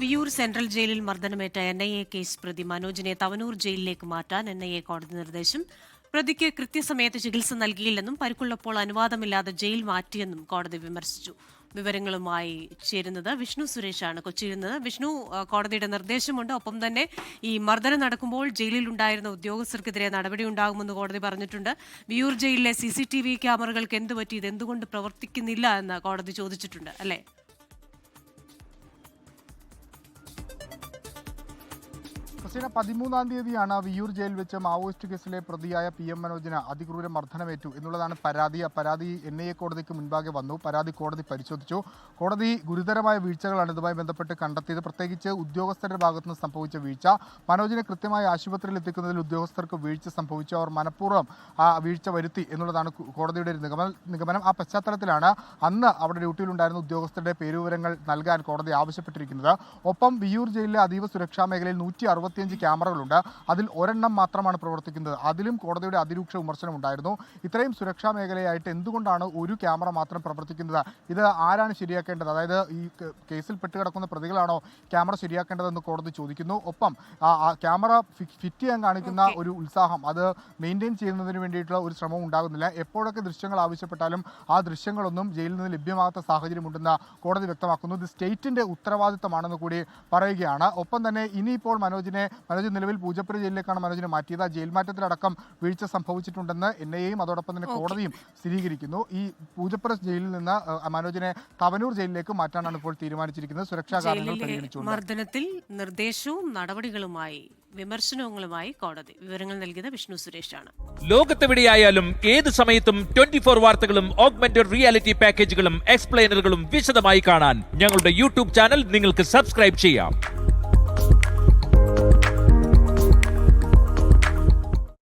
Viyyur central ജയിലിൽ മർദ്ദനമേറ്റ N I A case പ്രതി മനോജിനെ തവനൂർ ജയിലിലേക്ക് മാറ്റാൻ എൻ ഐ എ കോടതി നിർദ്ദേശം. പ്രതിക്ക് കൃത്യസമയത്ത് ചികിത്സ നൽകിയില്ലെന്നും പരിക്കുള്ളപ്പോൾ അനുവാദമില്ലാതെ ജയിൽ മാറ്റിയെന്നും കോടതി വിമർശിച്ചു. വിവരങ്ങളുമായി ചേരുന്നത് വിഷ്ണു സുരേഷാണ്. കൊച്ചിയിൽ നിന്ന് വിഷ്ണു കോടതിയുടെ നിർദ്ദേശമുണ്ട്. ഒപ്പം തന്നെ ഈ മർദ്ദനം നടക്കുമ്പോൾ ജയിലിൽ ജയിലിലുണ്ടായിരുന്ന ഉദ്യോഗസ്ഥർക്കെതിരെ നടപടി ഉണ്ടാകുമെന്ന് കോടതി പറഞ്ഞിട്ടുണ്ട്. വിയൂർ ജയിലിലെ സി സി ടി വി ക്യാമറകൾക്ക് എന്ത് പറ്റി ഇത് എന്തുകൊണ്ട് പ്രവർത്തിക്കുന്നില്ല എന്ന് കോടതി ചോദിച്ചിട്ടുണ്ട്. അല്ലേ? ക്രിസ്റ്റീന പതിമൂന്നാം തീയതിയാണ് വിയൂർ ജയിൽ വെച്ച് മാവോയിസ്റ്റ് കേസിലെ പ്രതിയായ പി എം മനോജിന് അതിക്രൂര മർദ്ദനമേറ്റു എന്നുള്ളതാണ് പരാതി. ആ പരാതി എൻ ഐ എ കോടതിക്ക് മുൻപാകെ വന്നു. പരാതി കോടതി പരിശോധിച്ചു. കോടതി ഗുരുതരമായ വീഴ്ചകളാണ് ഇതുമായി ബന്ധപ്പെട്ട് കണ്ടെത്തിയത്. പ്രത്യേകിച്ച് ഉദ്യോഗസ്ഥരുടെ ഭാഗത്തു നിന്ന് സംഭവിച്ച വീഴ്ച മനോജിനെ കൃത്യമായി ആശുപത്രിയിൽ എത്തിക്കുന്നതിൽ ഉദ്യോഗസ്ഥർക്ക് വീഴ്ച സംഭവിച്ചു. അവർ മനഃപൂർവം ആ വീഴ്ച വരുത്തി എന്നുള്ളതാണ് കോടതിയുടെ ഒരു നിഗമനം നിഗമനം. ആ പശ്ചാത്തലത്തിലാണ് അന്ന് അവിടെ ഡ്യൂട്ടിയിലുണ്ടായിരുന്ന ഉദ്യോഗസ്ഥരുടെ പേരുവിവരങ്ങൾ നൽകാൻ കോടതി ആവശ്യപ്പെട്ടിരിക്കുന്നത്. ഒപ്പം വിയൂർ ജയിലിലെ അതീവ സുരക്ഷാ മേഖലയിൽ നൂറ്റി അറുപത്തിയഞ്ച് ക്യാമറകളുണ്ട്. അതിൽ ഒരെണ്ണം മാത്രമാണ് പ്രവർത്തിക്കുന്നത്. അതിലും കോടതിയുടെ അതിരൂക്ഷ വിമർശനം ഉണ്ടായിരുന്നു. ഇത്രയും സുരക്ഷാ മേഖലയായിട്ട് എന്തുകൊണ്ടാണ് ഒരു ക്യാമറ മാത്രം പ്രവർത്തിക്കുന്നത്? ഇത് ആരാണ് ശരിയാക്കേണ്ടത്? അതായത് ഈ കേസിൽ പെട്ടുകിടക്കുന്ന പ്രതികളാണോ ക്യാമറ ശരിയാക്കേണ്ടതെന്ന് കോടതി ചോദിക്കുന്നു. ഒപ്പം ക്യാമറ ഫിറ്റ് ചെയ്യാൻ കാണിക്കുന്ന ഒരു ഉത്സാഹം അത് മെയിന്റെയിൻ ചെയ്യുന്നതിന് വേണ്ടിയിട്ടുള്ള ഒരു ശ്രമം ഉണ്ടാകുന്നില്ല. എപ്പോഴൊക്കെ ദൃശ്യങ്ങൾ ആവശ്യപ്പെട്ടാലും ആ ദൃശ്യങ്ങളൊന്നും ജയിലിൽ നിന്ന് ലഭ്യമാകാത്ത സാഹചര്യമുണ്ടെന്ന് കോടതി വ്യക്തമാക്കുന്നു. ഇത് സ്റ്റേറ്റിന്റെ ഉത്തരവാദിത്തമാണെന്ന് കൂടി പറയുകയാണ്. ഒപ്പം തന്നെ ഇനിയിപ്പോൾ മനോജിനെ മനോജ് നിലവിൽ പൂജപ്പുര ജയിലിലേക്കാണ് മനോജിനെ മാറ്റിയത്. ആ ജയിൽ മാറ്റത്തിലടക്കം വീഴ്ച സംഭവിച്ചിട്ടുണ്ടെന്ന് എൻ ഐ എയും അതോടൊപ്പം തന്നെ കോടതിയും സ്ഥിരീകരിക്കുന്നു. ഈ പൂജപ്പുര ജയിലിൽ നിന്ന് മനോജിനെ തവനൂർ ജയിലിലേക്ക് മാറ്റാനാണ് ഇപ്പോൾ തീരുമാനിച്ചിരിക്കുന്നത്. സുരക്ഷാ കാരണങ്ങൾ ജയിലിലെ പരിഗണിച്ചുകൊണ്ട്. മർദ്ദനത്തിൽ നിർദ്ദേശവും നടപടികളുമായി വിമർശനങ്ങളുമായി കോടതി. വിവരങ്ങൾ നൽകിയത് വിഷ്ണു സുരേഷാണ്. ലോകത്തെവിടെയായാലും ഏത് സമയത്തും ട്വന്റി ഫോർ വാർത്തകളും ഓഗ്മെന്റഡ് റിയാലിറ്റി പാക്കേജുകളും എക്സ്പ്ലെയിനറുകളും വിശദമായി കാണാൻ ഞങ്ങളുടെ യൂട്യൂബ് ചാനൽ നിങ്ങൾക്ക് സബ്സ്ക്രൈബ് ചെയ്യാം.